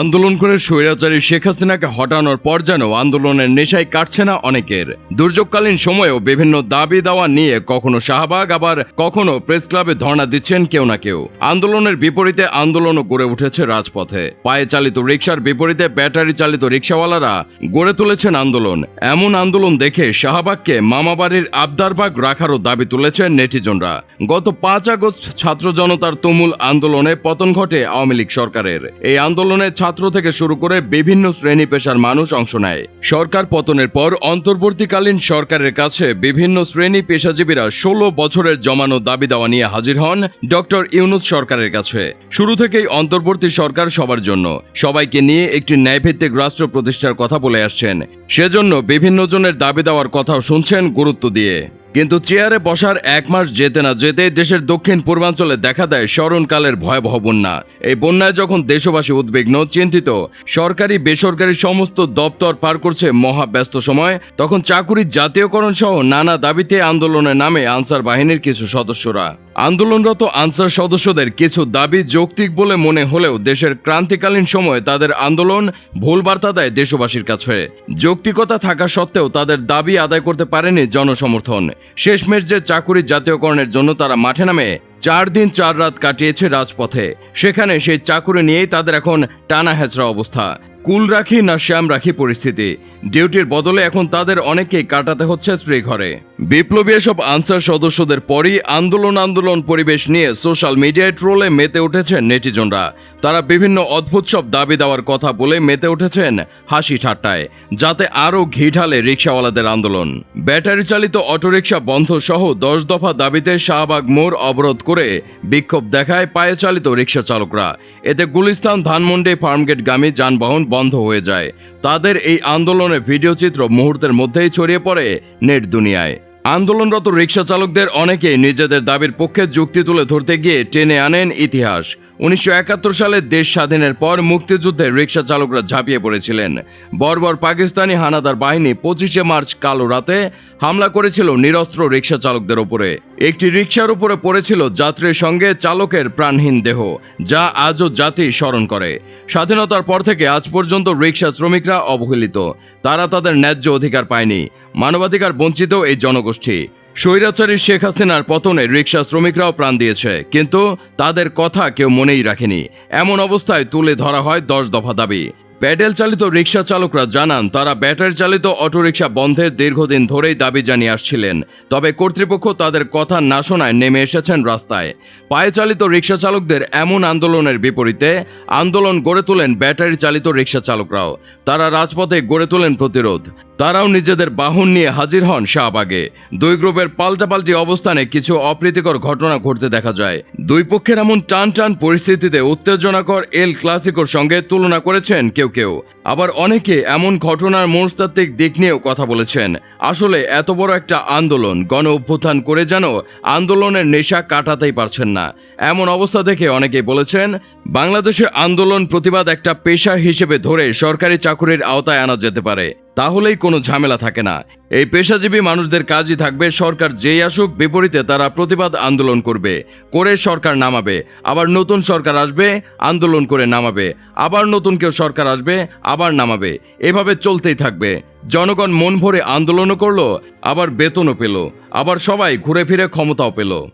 আন্দোলন করে স্বৈরাচারী শেখ হাসিনাকে হটানোর পর যেন আন্দোলনের নেশায় কাটছে না অনেকের। দুর্যোগকালীন সময়েও বিভিন্ন দাবি দাওয়া নিয়ে কখনো শাহবাগ, আবার কখনো প্রেস ক্লাবে ধর্ণা দিচ্ছেন কেউ না কেউ। আন্দোলনের বিপরীতে আন্দোলনও গড়ে উঠেছে রাজপথে। পায়ে চালিত রিক্সার বিপরীতে ব্যাটারি চালিত রিক্সাওয়ালারা গড়ে তুলেছেন আন্দোলন। এমন আন্দোলন দেখে শাহবাগকে মামাবাড়ির আবদারবাগ রাখারও দাবি তুলেছেন নেটিজনরা। গত পাঁচ আগস্ট ছাত্র জনতার তুমুল আন্দোলনে পতন ঘটে আওয়ামী লীগ সরকারের। এই আন্দোলনে ছাত্র থেকে শুরু করে বিভিন্ন শ্রেণি পেশার মানুষ অংশ নেয়। সরকার পতনের পর অন্তর্বর্তীকালীন সরকারের কাছে বিভিন্ন শ্রেণি পেশাজীবীরা ষোলো বছরের জমানো দাবি দেওয়া নিয়ে হাজির হন ডক্টর ইউনুস সরকারের কাছে। শুরু থেকেই অন্তর্বর্তী সরকার সবার জন্য। সবাইকে নিয়ে একটি ন্যায়ভিত্তিক রাষ্ট্র প্রতিষ্ঠার কথা বলে আসছেন। সেজন্য বিভিন্ন জনের দাবি দেওয়ার কথাও শুনছেন গুরুত্ব দিয়ে। কিন্তু চেয়ারে বসার এক মাস যেতে না যেতে দেশের দক্ষিণ পূর্বাঞ্চলে দেখা দেয় স্মরণকালের ভয়াবহ বন্যা। এই বন্যায় যখন দেশবাসী উদ্বিগ্ন, চিন্তিত, সরকারি, বেসরকারি সমস্ত দপ্তর পার করছে মহাব্যস্ত সময়, তখন চাকুরির জাতীয়করণ সহ নানা দাবিতে আন্দোলনের নামে আনসার বাহিনীর কিছু সদস্যরা। আন্দোলনরত আনসার সদস্যদের কিছু দাবি যৌক্তিক বলে মনে হলেও দেশের ক্রান্তিকালীন সময়ে তাদের আন্দোলন ভুল বার্তা দেয় দেশবাসীর কাছে। যৌক্তিকতা থাকা সত্ত্বেও তাদের দাবি আদায় করতে পারেনি জনসমর্থন। শেষমেশ যে চাকুরি জাতীয়করণের জন্য তারা মাঠে নামে, চার দিন চার রাত কাটিয়েছে রাজপথে। সেখানে সেই চাকুরি নিয়েই তাদের এখন টানা হেঁচড়া অবস্থা। কুল রাখি না শ্যাম রাখি পরিস্থিতি। ডিউটির বদলে এখন তাদের অনেকেই কাটাতে হচ্ছে শ্রীঘরে। বিপ্লবী এসব আনসার সদস্যদের পরই আন্দোলন আন্দোলন পরিবেশ নিয়ে সোশ্যাল মিডিয়ায় ট্রোলে মেতে উঠেছেন নেটিজনরা। তারা বিভিন্ন অদ্ভুত সব দাবি দেওয়ার কথা বলে মেতে উঠেছেন হাসি ঠাট্টায়, যাতে আরও ঘি ঢালে রিক্সাওয়ালাদের আন্দোলন। ব্যাটারি চালিত অটোরিকশা বন্ধ সহ দশ দফা দাবিতে শাহবাগ মোড় অবরোধ করে বিক্ষোভ দেখায় পায়ে চালিত রিক্সা চালকরা। এতে গুলিস্তান, ধানমন্ডি, ফার্মগেটগামী যানবাহন বন্ধ হয়ে যায়। তাদের এই আন্দোলনের ভিডিও চিত্র মুহূর্তের মধ্যেই ছড়িয়ে পড়ে নেট দুনিয়ায়। আন্দোলনরত রিক্সা চালকদের অনেকেই নিজেদের দাবির পক্ষে যুক্তি তুলে ধরতে গিয়ে টেনে আনেন ইতিহাস। উনিশশো একাত্তর সালে দেশ স্বাধীনের পর মুক্তিযুদ্ধে রিক্সা চালকরা ঝাঁপিয়ে পড়েছিলেন। বর্বর পাকিস্তানি হানাদার বাহিনী পঁচিশে মার্চ কালো রাতে হামলা করেছিল নিরস্ত্র রিক্সা চালকদের ওপরে একটি রিক্সার উপরে পড়েছিল যাত্রীর সঙ্গে চালকের প্রাণহীন দেহ, যা আজও জাতি স্মরণ করে। স্বাধীনতার পর থেকে আজ পর্যন্ত রিক্সা শ্রমিকরা অবহেলিত। তারা তাদের ন্যায্য অধিকার পায়নি। মানবাধিকার বঞ্চিত এই জনগোষ্ঠী। স্বৈরাচারী শেখ হাসিনার পতনে রিক্সা শ্রমিকরাও প্রাণ দিয়েছে, কিন্তু তাদের কথা কেউ মনেই রাখেনি। এমন অবস্থায় তুলে ধরা হয় দশ দফা দাবি। প্যাডেল চালিত রিক্সা চালকরা জানান, তারা ব্যাটারি চালিত অটোরিকশা বন্ধের দীর্ঘদিন ধরেই দাবি জানিয়ে আসছিলেন। তবে কর্তৃপক্ষ তাদের কথা না শোনায় নেমে এসেছেন রাস্তায়। পায়ে চালিত রিক্সা চালকদের এমন আন্দোলনের বিপরীতে আন্দোলন গড়ে তোলেন ব্যাটারি চালিত রিক্সা চালকরাও। তারা রাজপথে গড়ে তোলেন প্রতিরোধ। তারাও নিজেদের বাহন নিয়ে হাজির হন শাহবাগে। দুই গ্রুপের পাল্টাপাল্টি অবস্থানে কিছু অপ্রীতিকর ঘটনা ঘটতে দেখা যায়। দুই পক্ষের এমন টান টান পরিস্থিতিতে উত্তেজনাকর এল ক্লাসিকোর সঙ্গে তুলনা করেছেন কেউ কেউ। আবার অনেকে এমন ঘটনার মনস্তাত্ত্বিক দিক নিয়েও কথা বলেছেন। আসলে এত বড় একটা আন্দোলন, গণ অভ্যুত্থান করে যেন আন্দোলনের নেশা কাটাতেই পারছেন না। এমন অবস্থা দেখে অনেকেই বলেছেন, বাংলাদেশের আন্দোলন প্রতিবাদ একটা পেশা হিসেবে ধরে সরকারি চাকুরির আওতায় আনা যেতে পারে। তাহলেই কোনো ঝামেলা থাকে না। এই পেশাজীবী মানুষদের কাজই থাকবে, সরকার যেই আসুক, বিপরীতে তারা প্রতিবাদ আন্দোলন করবে। করে সরকার নামাবে, আবার নতুন সরকার আসবে, আন্দোলন করে নামাবে। আবার নতুন কেউ সরকার আসবে, আবার নামাবে। এভাবে চলতেই থাকবে। জনগণ মন ভরে আন্দোলনও করল, আবার বেতনও পেল। আবার সবাই ঘুরে ফিরে ক্ষমতাও পেল।